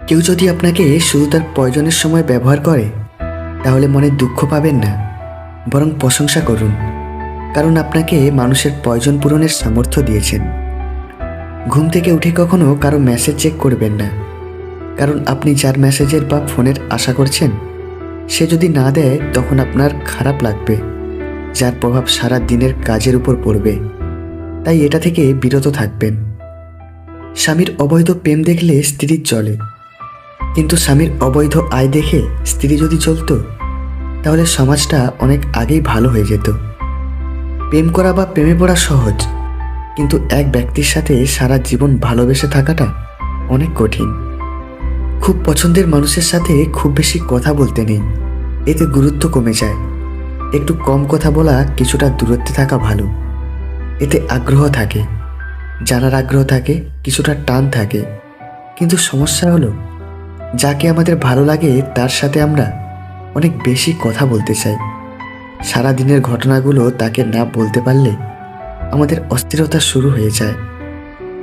কেউ যদি আপনাকে শুধু তার প্রয়োজনের সময় ব্যবহার করে, তাহলে মনে দুঃখ পাবেন না। বরং প্রশংসা করুন, কারণ আপনাকে মানুষের প্রয়োজন পূরণের সামর্থ্য দিয়েছেন। ঘুম থেকে উঠে কখনো কারও মেসেজ চেক করবেন না, কারণ আপনি যার মেসেজের বা ফোনের আশা করছেন, সে যদি না দেয়, তখন আপনার খারাপ লাগবে, যার প্রভাব সারা দিনের কাজের উপর পড়বে। তাই এটা থেকে বিরত থাকবেন। স্বামীর অবৈধ প্রেম দেখলে স্ত্রীর চলে কিন্তু স্বামীর অবৈধ আয় দেখে স্ত্রী যদি চলতো, তাহলে সমাজটা অনেক আগেই ভালো হয়ে যেত। প্রেম করা বা প্রেমে পড়া সহজ, কিন্তু এক ব্যক্তির সাথে সারা জীবন ভালোবেসে থাকাটা অনেক কঠিন। খুব পছন্দের মানুষের সাথে খুব বেশি কথা বলতে নেই, এতে গুরুত্ব কমে যায়। একটু কম কথা বলা কিছুটা দূরত্বে থাকা ভালো, এতে আগ্রহ থাকে। জানার আগ্রহ থাকে, কিছুটা টান থাকে। কিন্তু সমস্যা হলো যাকে আমাদের ভালো লাগে, তার সাথে আমরা অনেক বেশি কথা বলতে চাই। সারা দিনের ঘটনাগুলো তাকে না বলতে পারলে আমাদের অস্থিরতা শুরু হয়ে যায়।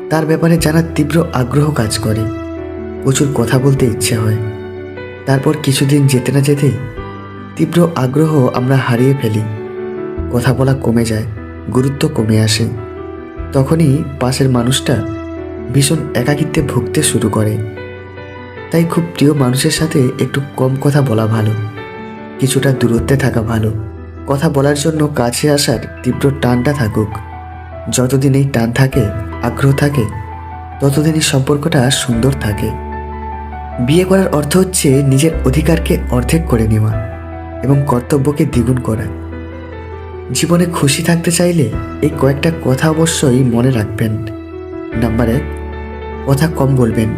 তার ব্যাপারে জানার তীব্র আগ্রহ কাজ করে। প্রচুর কথা বলতে ইচ্ছে হয়। তারপর কিছুদিন যেতে না যেতেই তীব্র আগ্রহ আমরা হারিয়ে ফেলি। কথা বলা কমে যায়, গুরুত্ব কমে আসে। তখনই পাশের মানুষটা ভীষণ একাকিত্বে ভুগতে শুরু করে। তাই খুব প্রিয় মানুষের সাথে একটু কম কথা বলা ভালো। কিছুটা দূরত্বে থাকা ভালো। কথা বলার জন্য কাছে আসার তীব্র টানটা থাকুক। যতদিন এই টান থাকে, আগ্রহ থাকে, ততদিন এই সম্পর্কটা সুন্দর থাকে। বিয়ে করার অর্থ হচ্ছে নিজের অধিকারকে অর্ধেক করে নেওয়া এবং কর্তব্যকে দ্বিগুণ করা। জীবনে খুশি থাকতে চাইলে এই কয়েকটা কথা অবশ্যই মনে রাখবেন। নাম্বার এক, কথা কম বলবেন।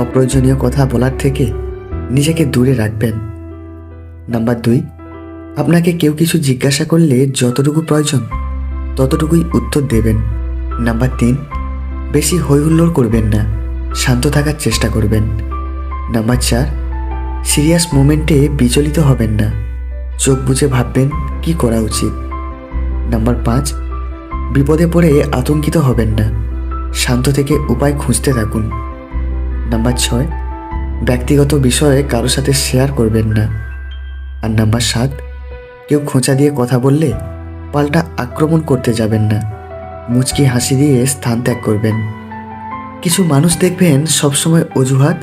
অপ্রয়োজনীয় কথা বলার থেকে নিজেকে দূরে রাখবেন। নাম্বার দুই, আপনাকে কেউ কিছু জিজ্ঞাসা করলে যতটুকু প্রয়োজন ততটুকুই উত্তর দেবেন। নাম্বার তিন, বেশি হৈহুল্লোড় করবেন না, শান্ত থাকার চেষ্টা করবেন। নাম্বার চার, সিরিয়াস মোমেন্টে বিচলিত হবেন না, চোখ বুঝে ভাববেন কি করা উচিত। নাম্বার পাঁচ, বিপদে পড়ে আতঙ্কিত হবেন না, শান্ত থেকে উপায় খুঁজতে থাকুন। নাম্বার ছয়, ব্যক্তিগত বিষয়ে কারও সাথে শেয়ার করবেন না। আর নাম্বার সাত, কেউ খোঁচা দিয়ে কথা বললে পাল্টা আক্রমণ করতে যাবেন না। মুচকি হাসি দিয়ে স্থান ত্যাগ করবেন। কিছু মানুষ দেখবেন সবসময় অজুহাত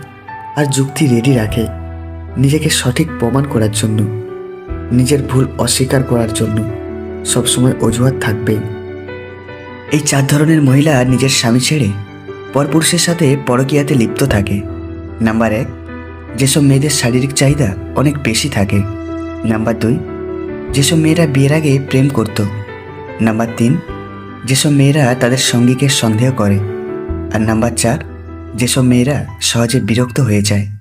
আর যুক্তি রেডি রাখে নিজেকে সঠিক প্রমাণ করার জন্য, নিজের ভুল অস্বীকার করার জন্য। সবসময় অজুহাত থাকবেই। এই চার ধরনের মহিলা নিজের স্বামী ছেড়ে পরপুরুষের সাথে পরকীয়াতে লিপ্ত থাকে। নাম্বার এক, যেসব মেয়েদের শারীরিক চাহিদা অনেক বেশি থাকে। নাম্বার দুই, যেসব মেয়েরা বিয়ের আগে প্রেম করত। নাম্বার তিন, যেসব মেয়েরা তাদের সঙ্গীকে সন্দেহ করে। আর নাম্বার চার, যেসব মেয়েরা সহজে বিরক্ত হয়ে যায়।